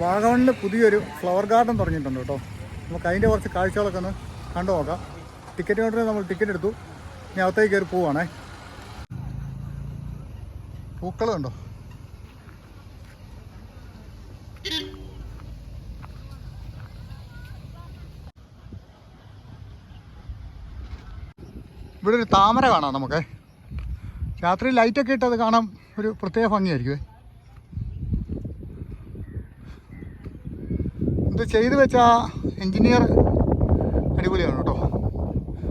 വാഗമണിൽ പുതിയൊരു flower garden തുടങ്ങിയിട്ടുണ്ട് കേട്ടോ. നമുക്ക് അതിന്റെ കുറച്ച് കാഴ്ചകളൊക്കെ ഒന്ന് കണ്ടു നോക്കാം. ടിക്കറ്റ് കൗണ്ടറിൽ നമ്മൾ ടിക്കറ്റ് എടുത്തു. ഇനി അകത്തേക്ക് കയറി പോവാണേ. പൂക്കളുണ്ടോ ഇവിടെ ഒരു താമര കാണാം നമുക്ക്. രാത്രി ലൈറ്റൊക്കെ ഇട്ടത് കാണാൻ ഒരു പ്രത്യേക ഭംഗിയായിരിക്കുമേ ഇത് ചെയ്തു വെച്ച എൻജിനീയർ അടിപൊളിയാണ് കേട്ടോ.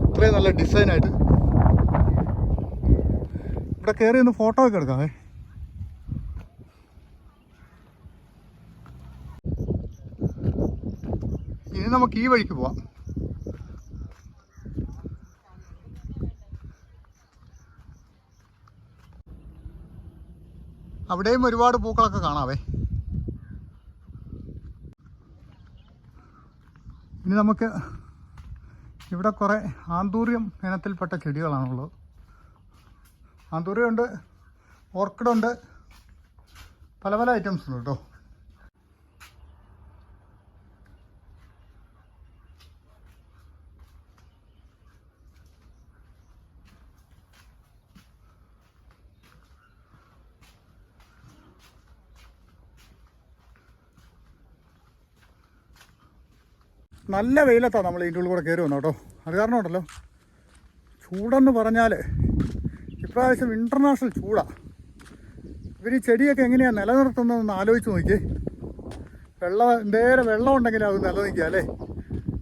ഇത്രയും നല്ല ഡിസൈനായിട്ട് ഇവിടെ കയറി ഒന്ന് ഫോട്ടോ ഒക്കെ എടുക്കാമേ ഇനി നമുക്ക് ഈ വഴിക്ക് പോവാം. അവിടെയും ഒരുപാട് പൂക്കളൊക്കെ കാണാവേ ഇനി നമുക്ക് ഇവിടെ കുറേ ആന്തൂറിയം ഇനത്തിൽപ്പെട്ട ചെടികളാണുള്ളത്. ആന്തൂറിയമുണ്ട് ഓർക്കിഡുണ്ട് പല പല ഐറ്റംസ് ഉണ്ട് കേട്ടോ നല്ല വെയിലത്താണ് നമ്മൾ ഇതിന്റെ ഉള്ളിൽ കൂടെ കയറി വന്നു കേട്ടോ. അത് കാരണം ഉണ്ടല്ലോ ചൂടെന്ന് പറഞ്ഞാൽ ഇപ്രാവശ്യം ഇന്റർനാഷണൽ ചൂടാണ് ഇവർ ഈ ചെടിയൊക്കെ എങ്ങനെയാണ് നിലനിർത്തുന്നതെന്ന് ആലോചിച്ച് നോക്കി വെള്ളം എന്തേരം വെള്ളം ഉണ്ടെങ്കിൽ അത് നിലനിൽക്കുക അല്ലേ?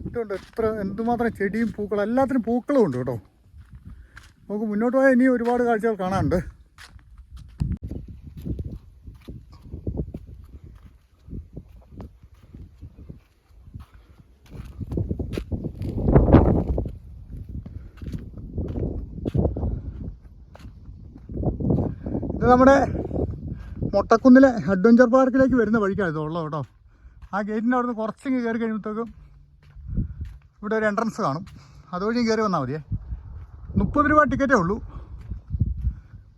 ഇട്ടുണ്ട് എത്ര എന്തുമാത്രം ചെടിയും പൂക്കളും എല്ലാത്തിനും പൂക്കളും ഉണ്ട് കേട്ടോ. നമുക്ക് മുന്നോട്ട് പോയാൽ ഇനി ഒരുപാട് കാഴ്ചകൾ കാണാനുണ്ട് ഇത് നമ്മുടെ മൊട്ടക്കുന്നിലെ അഡ്വഞ്ചർ പാർക്കിലേക്ക് വരുന്ന വഴിക്കാണ് ഉള്ളത് കേട്ടോ. ആ ഗേറ്റിന്റെ അവിടുന്ന് കുറച്ചിങ്ങ് കയറി കഴിയുമ്പോഴത്തേക്കും ഇവിടെ ഒരു എൻട്രൻസ് കാണും. അതുവഴി കയറി വന്നാൽ മതിയേ. മുപ്പത് രൂപ ടിക്കറ്റേ ഉള്ളൂ.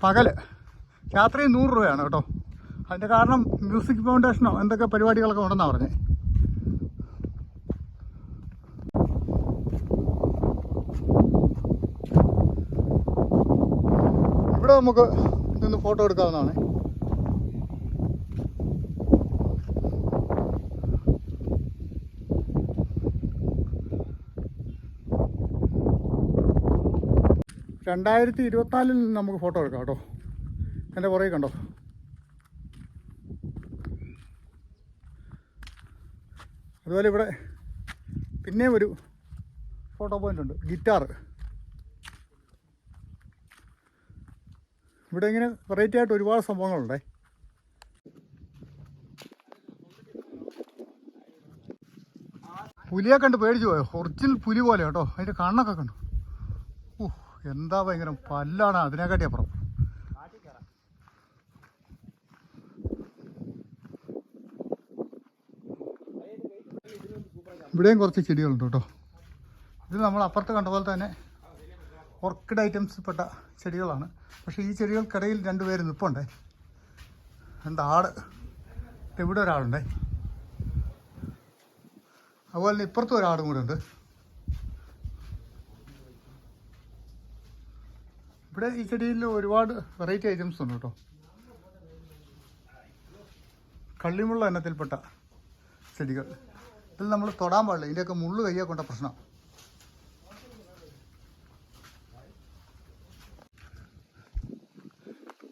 പകൽ രാത്രി നൂറ് രൂപയാണ് കേട്ടോ. അതിന്റെ കാരണം മ്യൂസിക് ഫൗണ്ടേഷനോ എന്തൊക്കെ പരിപാടികളൊക്കെ ഉണ്ടെന്നാണ് പറഞ്ഞത് ഇവിടെ നമുക്ക് നിന്ന് ഫോട്ടോ എടുക്കാവുന്നതാണ്. രണ്ടായിരത്തി ഇരുപത്തിനാലിൽ നമുക്ക് ഫോട്ടോ എടുക്കാം കേട്ടോ. എന്റെ പുറകെ കണ്ടോ? അതുപോലെ ഇവിടെ പിന്നെയും ഒരു ഫോട്ടോ പോയിന്റ് ഉണ്ട്. ഗിറ്റാർ ഇവിടെ ഇങ്ങനെ വെറൈറ്റി ആയിട്ട് ഒരുപാട് സംഭവങ്ങളുണ്ടേ. പുലിയെ കണ്ട് പേടിച്ചു പോയോ? ഒറിജിനൽ പുലി പോലെ കേട്ടോ. അതിന്റെ കണ്ണൊക്കെ കണ്ടു. ഓ എന്താ ഭയങ്കര പല്ലാണ് അതിനെക്കാട്ടി അപ്പുറം. ഇവിടെയും കുറച്ച് ചെടികളുണ്ട് കേട്ടോ. ഇത് നമ്മൾ അപ്പുറത്ത് കണ്ട പോലെ തന്നെ ഓർക്കിഡ് ഐറ്റംസ് പെട്ട ചെടികളാണ്. പക്ഷേ ഈ ചെടികൾക്കിടയിൽ രണ്ട് പേര് നിൽപ്പുണ്ടേ രണ്ട് ആട്. ഇവിടെ ഒരാളുണ്ടേ. അതുപോലെ തന്നെ ഇപ്പുറത്തും ഒരാടും കൂടെ ഉണ്ട്. ഇവിടെ ഈ ചെടിയിൽ ഒരുപാട് വെറൈറ്റി ഐറ്റംസ് ഉണ്ട് കേട്ടോ. കള്ളിമുള്ള എണ്ണത്തിൽപ്പെട്ട ചെടികൾ. ഇതിൽ നമ്മൾ തൊടാൻ പാടില്ല. ഇതിന്റെയൊക്കെ മുള്ളു കയ്യെ കൊണ്ട പ്രശ്നം.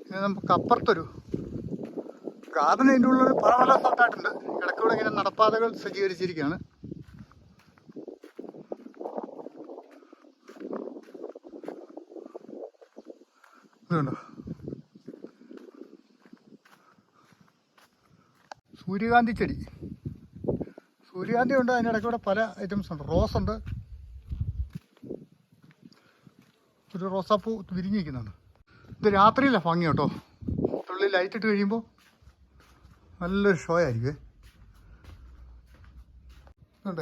ഇനി നമുക്ക് അപ്പുറത്തൊരു ഗാർഡൻ അതിന്റെ ഉള്ളിൽ പല പല സ്ഥലത്തായിട്ടുണ്ട്. ഇടയ്ക്കൂടെ ഇങ്ങനെ നടപ്പാതകൾ സജ്ജീകരിച്ചിരിക്കുകയാണ്. സൂര്യകാന്തി ചെടി. സൂര്യകാന്തി ഉണ്ട് അതിന്റെ ഇടയ്ക്കൂടെ പല ഐറ്റംസ് ഉണ്ട്. റോസ് ഉണ്ട്. ഒരു റോസാപ്പൂ വിരിഞ്ഞിരിക്കുന്നുണ്ട് ഇത് രാത്രിയിലെ ഭംഗി കേട്ടോ. തുള്ളി ലൈറ്റ് ഇട്ട് കഴിയുമ്പോൾ നല്ലൊരു ഷോ ആയിരിക്കും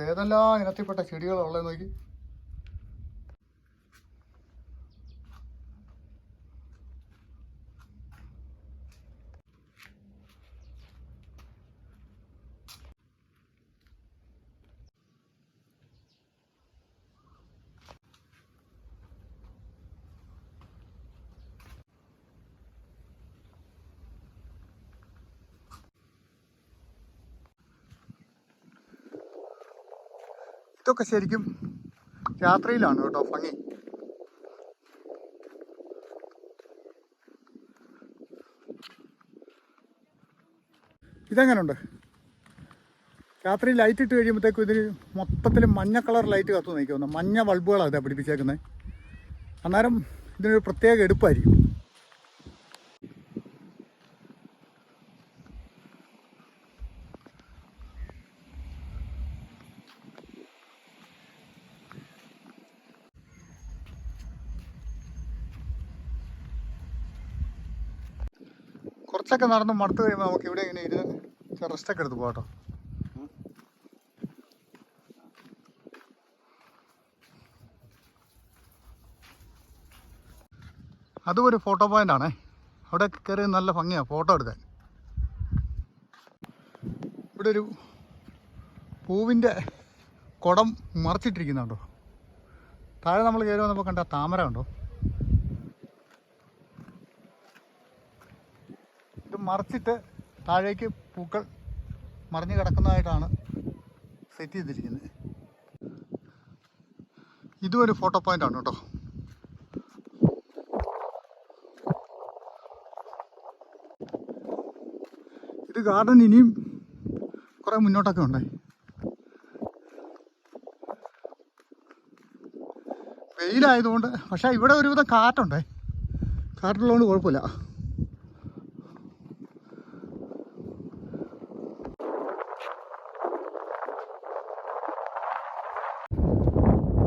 ഏതെല്ലാം ഇനത്തിൽപ്പെട്ട ചെടികളുള്ളത് നോക്കി. ഇതൊക്കെ ശരിക്കും രാത്രിയിലാണ് കേട്ടോ ഭംഗി. ഇതെങ്ങനെയുണ്ട് രാത്രി ലൈറ്റ് ഇട്ട് കഴിയുമ്പോഴത്തേക്കും ഇതിന് മൊത്തത്തിൽ മഞ്ഞ കളർ ലൈറ്റ് കത്തു നിൽക്കുന്നു മഞ്ഞ ബൾബുകളാണ് ഇതാ പിടിപ്പിച്ചേക്കുന്നത് അന്നേരം ഇതിനൊരു പ്രത്യേക എടുപ്പായിരിക്കും. കുറച്ചൊക്കെ നടന്ന് മടുത്ത് കഴിയുമ്പോൾ നമുക്ക് ഇവിടെ ഇങ്ങനെ ഇരുന്ന് റെസ്റ്റൊക്കെ എടുത്ത് പോകാം കേട്ടോ അതും ഒരു ഫോട്ടോ പോയിന്റ് ആണേ. അവിടെ കയറി നല്ല ഭംഗിയാ ഫോട്ടോ എടുക്കാൻ. ഇവിടെ ഒരു പൂവിന്റെ കുടം മറച്ചിട്ടിരിക്കുന്നുണ്ടോ? താഴെ നമ്മൾ കയറി വന്നപ്പോൾ കണ്ട താമര ഉണ്ടോ ഇത് മറച്ചിട്ട് താഴേക്ക് പൂക്കൾ മറിഞ്ഞു കിടക്കുന്നതായിട്ടാണ് സെറ്റ് ചെയ്തിരിക്കുന്നത്. ഇതും ഒരു ഫോട്ടോ പോയിന്റ് ആണ് കേട്ടോ. ഇത് ഗാർഡൻ ഇനിയും കുറേ മുന്നോട്ടൊക്കെ ഉണ്ട്. വെയിലായതുകൊണ്ട് പക്ഷേ ഇവിടെ ഒരുവിധം കാറ്റുണ്ടേ. കാറ്റുള്ളതുകൊണ്ട് കുഴപ്പമില്ല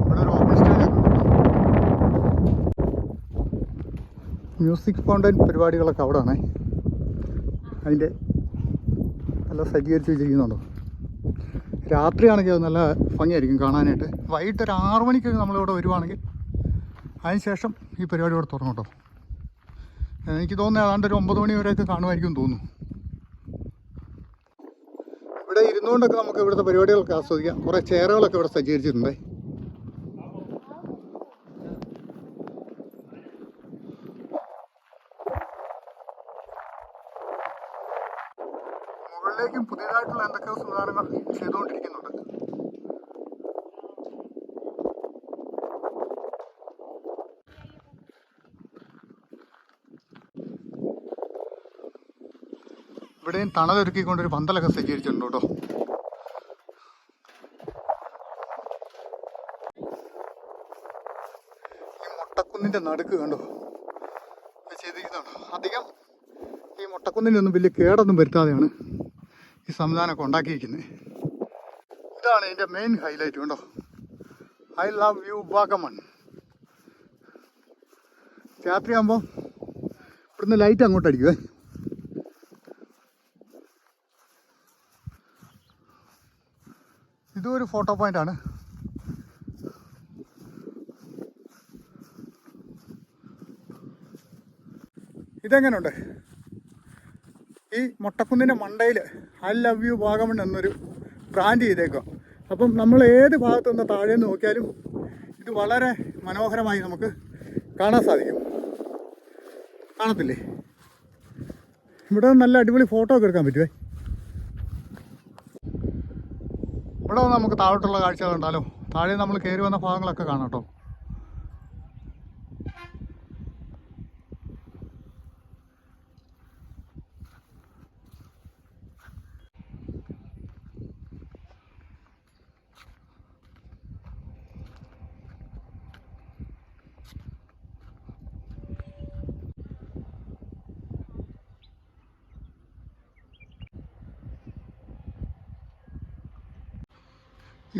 ഇവിടെ ഒരു ഓപ്പൺ സ്റ്റേജ് മ്യൂസിക് ഫൗണ്ടൻ പരിപാടികളൊക്കെ അവിടെയാണ്. അതിന്റെ നല്ല സജ്ജീകരിച്ച് വെച്ചിരിക്കുന്നുണ്ടോ? രാത്രിയാണെങ്കിൽ അത് നല്ല ഭംഗിയായിരിക്കും കാണാനായിട്ട്. വൈകിട്ട് ഒരു ആറു മണിക്കൊക്കെ നമ്മളിവിടെ വരുവാണെങ്കിൽ അതിന് ശേഷം ഈ പരിപാടി ഇവിടെ തുറന്നു കേട്ടോ. എനിക്ക് തോന്നുന്നത് ഏതാണ്ട് ഒരു ഒമ്പത് മണി വരെയൊക്കെ കാണുമായിരിക്കും തോന്നുന്നു. ഇവിടെ ഇരുന്നുകൊണ്ടൊക്കെ നമുക്ക് ഇവിടുത്തെ പരിപാടികളൊക്കെ ആസ്വദിക്കാം. കുറേ ചെയറുകളൊക്കെ ഇവിടെ സജ്ജീകരിച്ചിട്ടുണ്ടേ. മുകളിലേക്കും പുതിയതായിട്ടുള്ള എന്തൊക്കെയോ സംവിധാനങ്ങൾ ചെയ്തുകൊണ്ടിരിക്കുന്നുണ്ട്. ഇവിടെയും തണലൊരുക്കിക്കൊണ്ട് ഒരു പന്തലൊക്കെ സജ്ജീകരിച്ചിട്ടുണ്ട് കേട്ടോ. ഈ മുട്ടക്കുന്നിന്റെ നടുക്ക് കണ്ടോ? ചെയ്തിരിക്കുന്നുണ്ടോ. അധികം ഈ മുട്ടക്കുന്നിനൊന്നും വലിയ കേടൊന്നും വരുത്താതെയാണ് ഈ സംവിധാനമൊക്കെ ഉണ്ടാക്കിയിരിക്കുന്നത് ഇതാണ് ഇതിന്റെ മെയിൻ ഹൈലൈറ്റ് കണ്ടോ? I love you Vagamon. രാത്രിയാകുമ്പോൾ ഇവിടുന്ന് ലൈറ്റ് അങ്ങോട്ട് അടിക്കുവേ. ഇതും ഒരു ഫോട്ടോ പോയിന്റ് ആണ്. ഇതെങ്ങനെയുണ്ട് ഈ മുട്ടക്കുന്നിന്റെ മണ്ടയിൽ ഐ ലവ് യു വാഗമൺ എന്നൊരു ബ്രാൻഡ് ചെയ്തേക്കുക അപ്പം നമ്മൾ ഏത് ഭാഗത്തു നിന്ന് താഴെ നോക്കിയാലും ഇത് വളരെ മനോഹരമായി നമുക്ക് കാണാൻ സാധിക്കും. കാണത്തില്ലേ? ഇവിടെ നല്ല അടിപൊളി ഫോട്ടോ ഒക്കെ എടുക്കാൻ പറ്റുമേ ഇവിടെ നമുക്ക് താഴോട്ടുള്ള കാഴ്ചകൾ ഉണ്ടല്ലോ താഴെ നമ്മൾ കയറി വന്ന ഭാഗങ്ങളൊക്കെ കാണാം കേട്ടോ.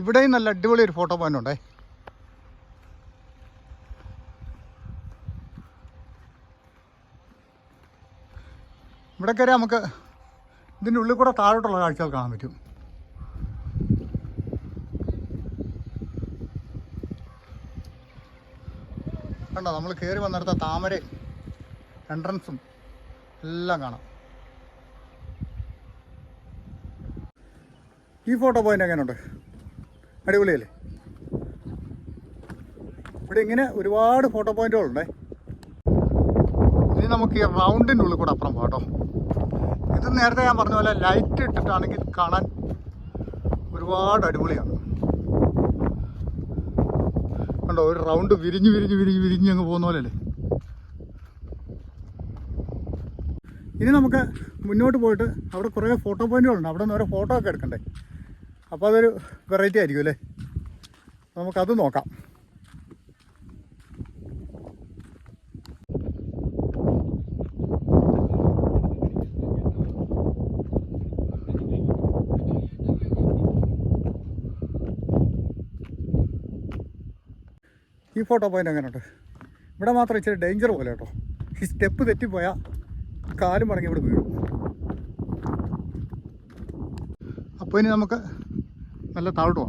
ഇവിടെയും നല്ല അടിപൊളി ഒരു ഫോട്ടോ പോയിന്റ് ഉണ്ടേ. ഇവിടെ കയറി നമുക്ക് ഇതിന്റെ ഉള്ളിൽ കൂടെ താഴോട്ടുള്ള കാഴ്ചകൾ കാണാൻ പറ്റും. കണ്ടോ നമ്മൾ കയറി വന്നിടത്ത താമര എൻട്രൻസും എല്ലാം കാണാം. ഈ ഫോട്ടോ പോയിന്റ് എങ്ങനെയുണ്ട്? അടിപൊളിയല്ലേ? ഇവിടെ ഇങ്ങനെ ഒരുപാട് ഫോട്ടോ പോയിന്റുകളുണ്ടേ ഇനി നമുക്ക് ഈ റൗണ്ടിന്റെ ഉള്ളിൽ കൂടെ അപ്പുറം പോട്ടോ കേട്ടോ. ഇത് നേരത്തെ ഞാൻ പറഞ്ഞ പോലെ ലൈറ്റ് ഇട്ടിട്ടാണെങ്കിൽ കാണാൻ ഒരുപാട് അടിപൊളിയാണ്. കണ്ടോ ഒരു റൗണ്ട് വിരിഞ്ഞ് വിരിഞ്ഞ് വിരിഞ്ഞ് വിരിഞ്ഞ് അങ്ങ് പോകുന്ന പോലെയല്ലേ? ഇനി നമുക്ക് മുന്നോട്ട് പോയിട്ട് അവിടെ കുറേ ഫോട്ടോ പോയിന്റുകളുണ്ട് അവിടെ നിന്ന് ഓരോ ഫോട്ടോ ഒക്കെ എടുക്കണ്ടേ? അപ്പോൾ അതൊരു വെറൈറ്റി ആയിരിക്കും അല്ലേ? നമുക്കത് നോക്കാം. ഈ ഫോട്ടോ പോയിന്റ് എങ്ങനെയുണ്ട്? ഇവിടെ മാത്രം ഇച്ചിരി ഡേഞ്ചർ പോലെ കേട്ടോ. ഈ സ്റ്റെപ്പ് തെറ്റിപ്പോയാൽ കാലും മടങ്ങി ഇവിടെ വീഴും. അപ്പോൾ ഇനി നമുക്ക് നല്ല താഴോട്ട്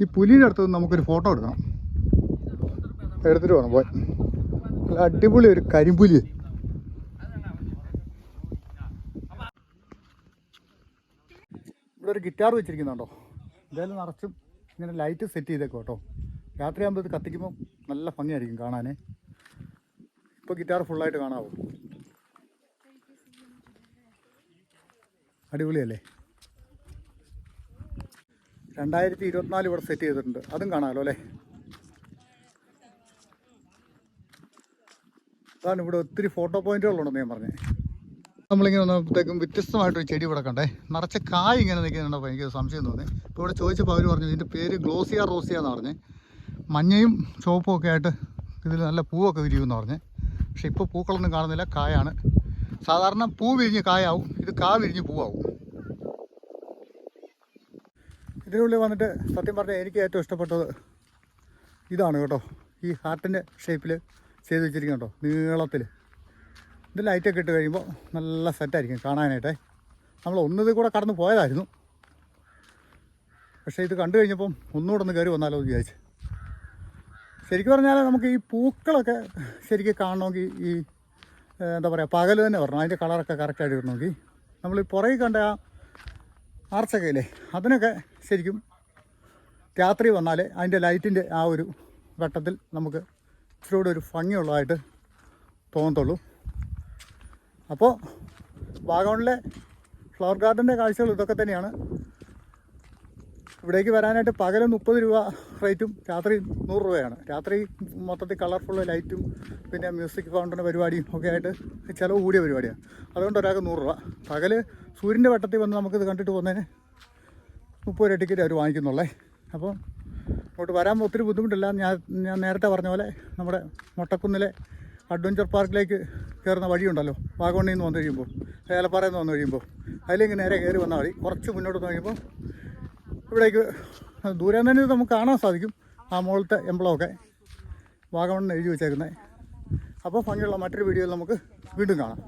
ഈ പുലിയുടെ അടുത്ത് നമുക്കൊരു ഫോട്ടോ എടുക്കണം എടുത്തിട്ട് വേണം പോയി അടിപൊളി ഒരു കരിമ്പുലി. ഇവിടെ ഒരു ഗിറ്റാർ വെച്ചിരിക്കുന്നുണ്ടോ? എന്തായാലും നിറച്ചും ഇങ്ങനെ ലൈറ്റ് സെറ്റ് ചെയ്തേക്കോ കേട്ടോ. രാത്രിയാകുമ്പോൾ ഇത് കത്തിക്കുമ്പോൾ നല്ല ഭംഗിയായിരിക്കും കാണാനേ. ഇപ്പോൾ ഗിറ്റാർ ഫുള്ളായിട്ട് കാണാവോ. അടിപൊളിയല്ലേ? രണ്ടായിരത്തി ഇരുപത്തിനാല് ഇവിടെ സെറ്റ് ചെയ്തിട്ടുണ്ട്. അതും കാണാമല്ലോ അല്ലേ? അതാണ് ഇവിടെ ഒത്തിരി ഫോട്ടോ പോയിന്റുകളുണ്ടെന്ന് ഞാൻ പറഞ്ഞേ. നമ്മളിങ്ങനെ വന്നപ്പോഴത്തേക്കും വ്യത്യസ്തമായിട്ടൊരു ചെടി ഇവിടെ കണ്ടേ. നിറച്ച കായ് ഇങ്ങനെ നിൽക്കുന്നുണ്ടപ്പോൾ എനിക്ക് സംശയം തോന്നി. ഇപ്പോൾ ഇവിടെ ചോദിച്ചപ്പോൾ അവർ പറഞ്ഞു ഇതിന്റെ പേര് ഗ്ലോസിയ റോസിയ എന്ന് പറഞ്ഞ്. മഞ്ഞയും ചുവപ്പും ഒക്കെ ആയിട്ട് ഇതിൽ നല്ല പൂവൊക്കെ വിരിയുമെന്ന് പറഞ്ഞ്. പക്ഷേ ഇപ്പോൾ പൂക്കളൊന്നും കാണുന്നില്ല കായാണ്. സാധാരണ പൂ വിരിഞ്ഞ് കായാവും ഇത് കാ വിരിഞ്ഞ് പൂവാവും. ഇതിനുള്ളിൽ വന്നിട്ട് സത്യം പറഞ്ഞാൽ എനിക്ക് ഏറ്റവും ഇഷ്ടപ്പെട്ടത് ഇതാണ് കേട്ടോ. ഈ ഹാർട്ടിന്റെ ഷേപ്പിൽ ചെയ്ത് വെച്ചിരിക്കുന്നുണ്ടോ നീളത്തിൽ ഇത് ലൈറ്റൊക്കെ ഇട്ട് കഴിയുമ്പോൾ നല്ല സെറ്റായിരിക്കും കാണാനായിട്ടേ. നമ്മൾ ഒന്നിത് കൂടെ കടന്ന് പോയതായിരുന്നു. പക്ഷേ ഇത് കണ്ടു കഴിഞ്ഞപ്പം ഒന്നുകൂടെ ഒന്ന് കയറി വന്നാലോ എന്ന് വിചാരിച്ചു. ശരിക്കും പറഞ്ഞാൽ നമുക്ക് ഈ പൂക്കളൊക്കെ ശരിക്കും കാണണമെങ്കിൽ ഈ എന്താ പറയുക പകൽ തന്നെ വരണം. അതിന്റെ കളറൊക്കെ കറക്റ്റായിട്ട് വരണമെങ്കിൽ നമ്മൾ ഈ പുറകിൽ കണ്ട ആ ആർച്ചൊക്കെ ഇല്ലേ അതിനൊക്കെ ശരിക്കും രാത്രി വന്നാൽ അതിന്റെ ലൈറ്റിന്റെ ആ ഒരു വട്ടത്തിൽ നമുക്ക് ഇച്ചിരി കൂടെ ഒരു ഭംഗിയുള്ളതായിട്ട് തോന്നത്തുള്ളൂ. അപ്പോൾ വാഗോണിലെ ഫ്ലവർ ഗാർഡന്റെ കാഴ്ചകൾ ഇതൊക്കെ തന്നെയാണ്. ഇവിടേക്ക് വരാനായിട്ട് പകൽ മുപ്പത് രൂപ റേറ്റും രാത്രി നൂറ് രൂപയാണ്. രാത്രി മൊത്തത്തിൽ കളർഫുൾ ലൈറ്റും പിന്നെ മ്യൂസിക് ഫൗണ്ടന് പരിപാടിയും ഒക്കെ ആയിട്ട് ചിലവ് കൂടിയ പരിപാടിയാണ്. അതുകൊണ്ട് ഒരാൾക്ക് നൂറ് രൂപ. പകൽ സൂര്യന്റെ വട്ടത്തിൽ വന്ന് നമുക്കിത് കണ്ടിട്ട് പോകുന്നതിന് മുപ്പത് രൂപ ടിക്കറ്റ് അവർ വാങ്ങിക്കുന്നുള്ളേ. അപ്പോൾ ഇങ്ങോട്ട് വരാൻ ഒത്തിരി ബുദ്ധിമുട്ടില്ല. ഞാൻ ഞാൻ നേരത്തെ പറഞ്ഞ പോലെ നമ്മുടെ മൊട്ടക്കുന്നിലെ അഡ്വഞ്ചർ പാർക്കിലേക്ക് കയറുന്ന വഴിയുണ്ടല്ലോ. വാഗമണ്ണിൽ നിന്ന് വന്നു കഴിയുമ്പോൾ ഏലപ്പാറയിൽ നിന്ന് വന്നു കഴിയുമ്പോൾ അതിലേക്ക് നേരെ കയറി വന്നാൽ മതി. കുറച്ച് മുന്നോട്ട് വന്നു കഴിയുമ്പോൾ ഇവിടേക്ക് ദൂരെ തന്നെ നമുക്ക് കാണാൻ സാധിക്കും. ആ മുകളിലത്തെ എംബ്ലമൊക്കെ വാഗമണ്ണിന് എഴുതി വെച്ചേക്കുന്നത് അപ്പോൾ ഭംഗിയുള്ള മറ്റൊരു വീഡിയോയിൽ നമുക്ക് വീണ്ടും കാണാം.